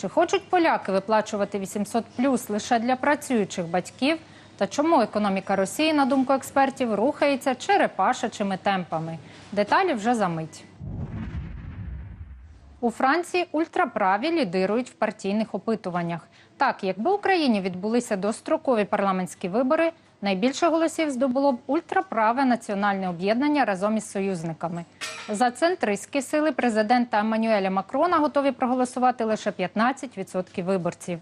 Чи хочуть поляки виплачувати 800 плюс лише для працюючих батьків? Та чому економіка Росії, на думку експертів, рухається черепашечими темпами? Деталі вже за мить. У Франції ультраправі лідирують в партійних опитуваннях. Так, якби Україні відбулися дострокові парламентські вибори, найбільше голосів здобуло б ультраправе національне об'єднання разом із союзниками. За центристські сили президента Еммануеля Макрона готові проголосувати лише 15% виборців.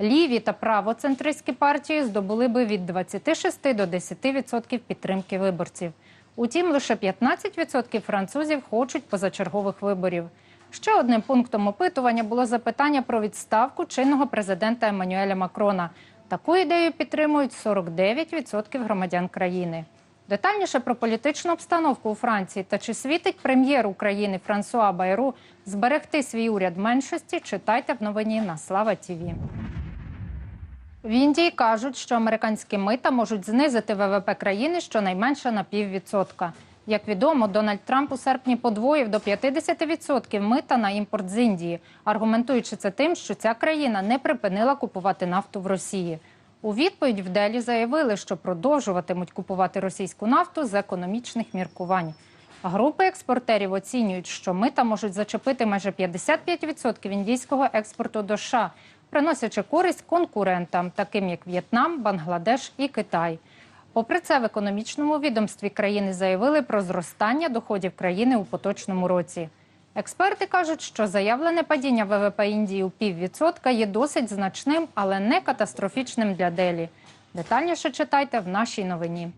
Ліві та правоцентристські партії здобули би від 26 до 10% підтримки виборців. Утім, лише 15% французів хочуть позачергових виборів. Ще одним пунктом опитування було запитання про відставку чинного президента Еммануеля Макрона. Таку ідею підтримують 49% громадян країни. Детальніше про політичну обстановку у Франції та чи світить прем'єр України Франсуа Байру зберегти свій уряд меншості, читайте в новині на Слава Тіві. В Індії кажуть, що американські мита можуть знизити ВВП країни щонайменше на піввідсотка. Як відомо, Дональд Трамп у серпні подвоїв до 50% мита на імпорт з Індії, аргументуючи це тим, що ця країна не припинила купувати нафту в Росії. У відповідь в Делі заявили, що продовжуватимуть купувати російську нафту з економічних міркувань. Групи експортерів оцінюють, що мита можуть зачепити майже 55% індійського експорту до США, приносячи користь конкурентам, таким як В'єтнам, Бангладеш і Китай. Попри це, в економічному відомстві країни заявили про зростання доходів країни у поточному році. Експерти кажуть, що заявлене падіння ВВП Індії у піввідсотка є досить значним, але не катастрофічним для Делі. Детальніше читайте в нашій новині.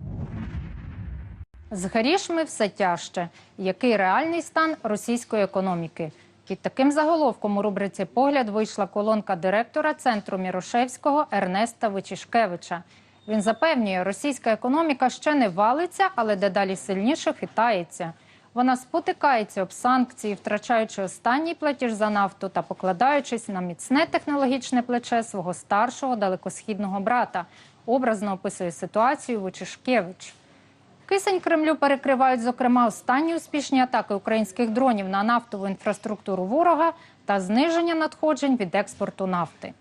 З грішми все тяжче. Який реальний стан російської економіки? Під таким заголовком у рубриці Погляд вийшла колонка директора центру Мірошевського Ернеста Вичішкевича. Він запевнює, російська економіка ще не валиться, але дедалі сильніше хитається. Вона спотикається об санкції, втрачаючи останній платіж за нафту та покладаючись на міцне технологічне плече свого старшого далекосхідного брата. Образно описує ситуацію Вичишкевич. Кисень Кремлю перекривають, зокрема, останні успішні атаки українських дронів на нафтову інфраструктуру ворога та зниження надходжень від експорту нафти.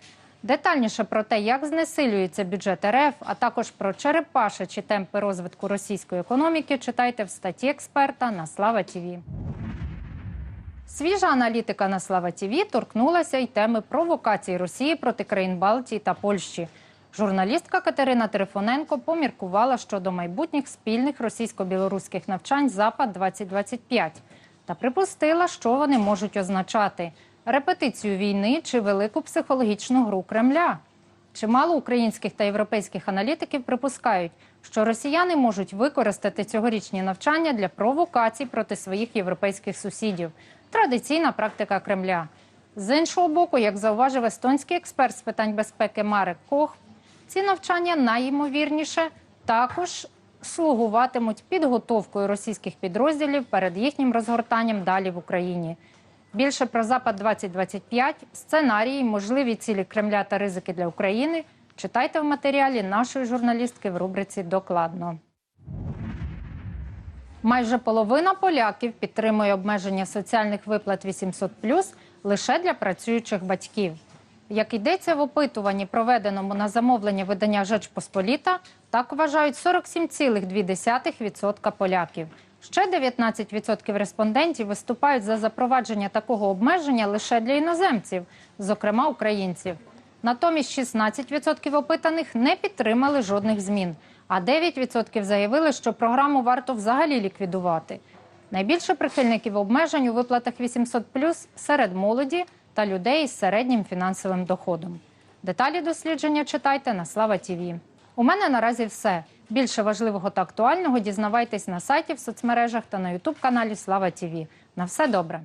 Детальніше про те, як знесилюється бюджет РФ, а також про черепашечі темпи розвитку російської економіки, читайте в статті експерта на Слава Тіві. Свіжа аналітика на Слава Тіві торкнулася й теми провокацій Росії проти країн Балтії та Польщі. Журналістка Катерина Трифоненко поміркувала щодо майбутніх спільних російсько-білоруських навчань Запад 2025 та припустила, що вони можуть означати репетицію війни чи велику психологічну гру Кремля. Чимало українських та європейських аналітиків припускають, що росіяни можуть використати цьогорічні навчання для провокацій проти своїх європейських сусідів. Традиційна практика Кремля. З іншого боку, як зауважив естонський експерт з питань безпеки Марек Кох, ці навчання найімовірніше також слугуватимуть підготовкою російських підрозділів перед їхнім розгортанням далі в Україні. Більше про Запад 2025 сценарії, можливі цілі Кремля та ризики для України читайте в матеріалі нашої журналістки в рубриці Докладно. Майже половина поляків підтримує обмеження соціальних виплат 800 лише для працюючих батьків. Як йдеться в опитуванні, проведеному на замовлення видання Жечпосполіта, так вважають 47,2% поляків. Ще 19% респондентів виступають за запровадження такого обмеження лише для іноземців, зокрема українців. Натомість 16% опитаних не підтримали жодних змін, а 9% заявили, що програму варто взагалі ліквідувати. Найбільше прихильників обмежень у виплатах 800 серед молоді та людей із середнім фінансовим доходом. Деталі дослідження читайте на Слава Тіві. У мене наразі все. Більше важливого та актуального дізнавайтесь на сайті, в соцмережах та на Ютуб каналі Слава Тіві. На все добре.